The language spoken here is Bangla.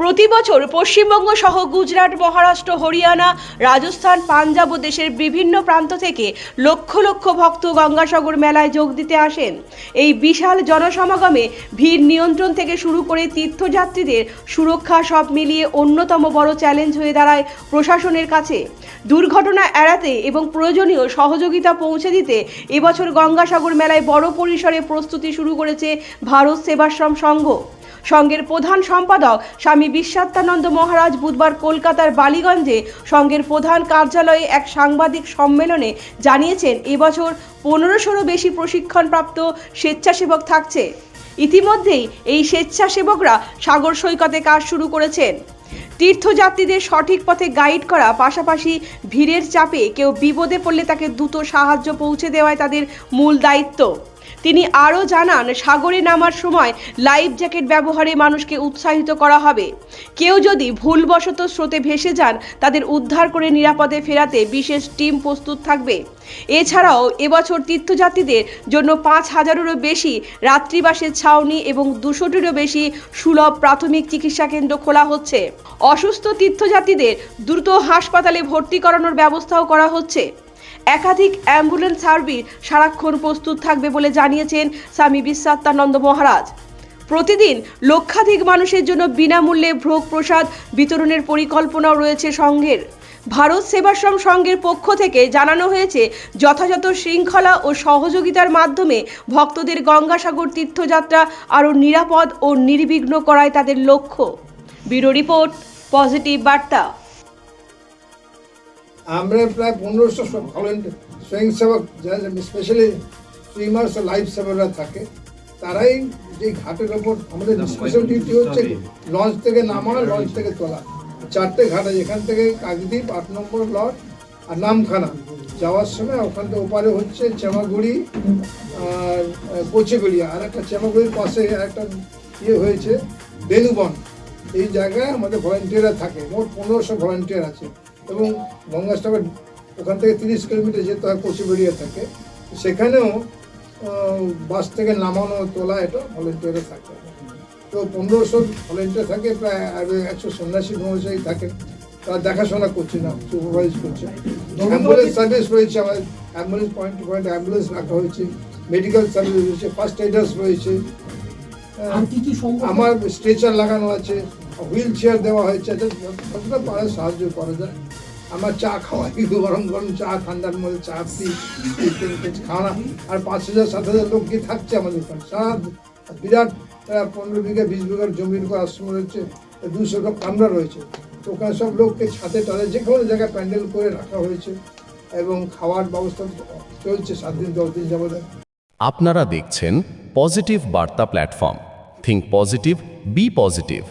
প্রতি বছর পশ্চিমবঙ্গ সহ গুজরাট, মহারাষ্ট্র, হরিয়ানা, রাজস্থান, পাঞ্জাব ও দেশের বিভিন্ন প্রান্ত থেকে লক্ষ লক্ষ ভক্ত গঙ্গাসাগর মেলায় যোগ দিতে আসেন। এই বিশাল জনসমাগমে ভিড় নিয়ন্ত্রণ থেকে শুরু করে তীর্থযাত্রীদের সুরক্ষা সব মিলিয়ে অন্যতম বড় চ্যালেঞ্জ হয়ে দাঁড়ায় প্রশাসনের কাছে। দুর্ঘটনা এড়াতে এবং প্রয়োজনীয় সহযোগিতা পৌঁছে দিতে এবছর গঙ্গাসাগর মেলায় বড় পরিসরে প্রস্তুতি শুরু করেছে ভারত সেবাশ্রম সংঘ। সংঘের প্রধান সম্পাদক স্বামী বিশ্বাত্মানন্দ মহারাজ বুধবার কলকাতার বালিগঞ্জে সংঘের প্রধান কার্যালয়ে এক সাংবাদিক সম্মেলনে জানিয়েছেন, এবছর পনেরোশোরও বেশি প্রশিক্ষণপ্রাপ্ত স্বেচ্ছাসেবক থাকছে। ইতিমধ্যেই এই স্বেচ্ছাসেবকরা সাগর সৈকতে কাজ শুরু করেছেন। তীর্থযাত্রীদের সঠিক পথে গাইড করা, পাশাপাশি ভিড়ের চাপে কেউ বিপদে পড়লে তাকে দ্রুত সাহায্য পৌঁছে দেওয়ায় তাদের মূল দায়িত্ব। তিনি আরও জানান, সাগরে নামার সময় লাইফ জ্যাকেট ব্যবহারে মানুষকে উৎসাহিত করা হবে। কেউ যদি ভুলবশত স্রোতে ভেসে যান, তাদের উদ্ধার করে নিরাপদে ফেরাতে বিশেষ টিম প্রস্তুত থাকবে। এছাড়াও, এবছর তীর্থযাত্রীদের জন্য পাঁচ হাজারেরও বেশি রাত্রিবাসের ছাউনি এবং দুশোটিরও বেশি সুলভ প্রাথমিক চিকিৎসা কেন্দ্র খোলা হচ্ছে। অসুস্থ তীর্থযাত্রীদের দ্রুত হাসপাতালে ভর্তি করানোর ব্যবস্থাও করা হচ্ছে। একাধিক অ্যাম্বুলেন্স সার্ভিস সারাক্ষণ প্রস্তুত থাকবে বলে জানিয়েছেন স্বামী বিশ্বাত্মানন্দ মহারাজ। প্রতিদিন লক্ষাধিক মানুষের জন্য বিনামূল্যে ভোগ প্রসাদ বিতরণের পরিকল্পনাও রয়েছে সংঘের। ভারত সেবাশ্রম সংঘের পক্ষ থেকে জানানো হয়েছে, যথাযথ শৃঙ্খলা ও সহযোগিতার মাধ্যমে ভক্তদের গঙ্গাসাগর তীর্থযাত্রা আরও নিরাপদ ও নির্বিঘ্ন করায় তাদের লক্ষ্য। ব্যুরো রিপোর্ট, পজিটিভ বার্তা। আমরা প্রায় পনেরোশো ভলেন্টিয়ার স্বয়ংসেবক যারা স্পেশালি সুইমার্স লাইফ সেভাররা থাকে তারাই যে ঘাটের ওপর আমাদের স্পেশাল ডিউটি হচ্ছে লঞ্চ থেকে নামা লঞ্চ থেকে তোলা। চারটে ঘাট আছে এখান থেকে কাকদ্বীপ আট নম্বর লট আর নামখানা। যাওয়ার সময় ওখান থেকে ওপারে হচ্ছে চেমাগুড়ি আর কচেগুড়ি। আর একটা চেমাগুড়ির পাশে একটা ইয়ে হয়েছে বেনুবন এই জায়গায় আমাদের ভলেন্টিয়াররা থাকে। মোট পনেরোশো ভলেন্টিয়ার আছে। এবং গঙ্গাস্টকের ওখান থেকে তিরিশ কিলোমিটার যেতে হয় কচুবেড়িয়া থেকে। সেখানেও বাস থেকে নামানো তোলা এটা ভলেন্টিয়ারে থাকে। তো পনেরোশো ভলেন্টিয়ার থাকে প্রায় একশো সন্ন্যাসী মহাশয় থাকে তারা দেখাশোনা করছে না সুপারভাইজ করছে। অ্যাম্বুলেন্স সার্ভিস রয়েছে আমাদের ambulance point to point ambulance রাখা হয়েছে মেডিকেল সার্ভিস রয়েছে ফার্স্ট এডার্স রয়েছে। আমার স্ট্রেচার লাগানো আছে। হুইল চেয়ার দেওয়া হয়েছে যতটা পারে সাহায্য করা যায়। আমার চা খাওয়াই, গরম গরম চা, ঠান্ডার মধ্যে চা পিই খাওয়া। আর পাঁচ হাজার, সাত হাজার লোক গিয়ে থাকছে আমাদের ওখানে। সারা বিরাট পনেরো বিঘা, বিশ বিঘার জমির উপর আশ্রম রয়েছে, দুশো লোক কামরা রয়েছে। তো ওখানে সব লোককে ছাদে টাদে যে কোনো জায়গায় প্যান্ডেল করে রাখা হয়েছে এবং খাওয়ার ব্যবস্থা চলছে সাত দিন, দশ দিন যাবত। আপনারা দেখছেন পজিটিভ বার্তা platform. Think positive be positive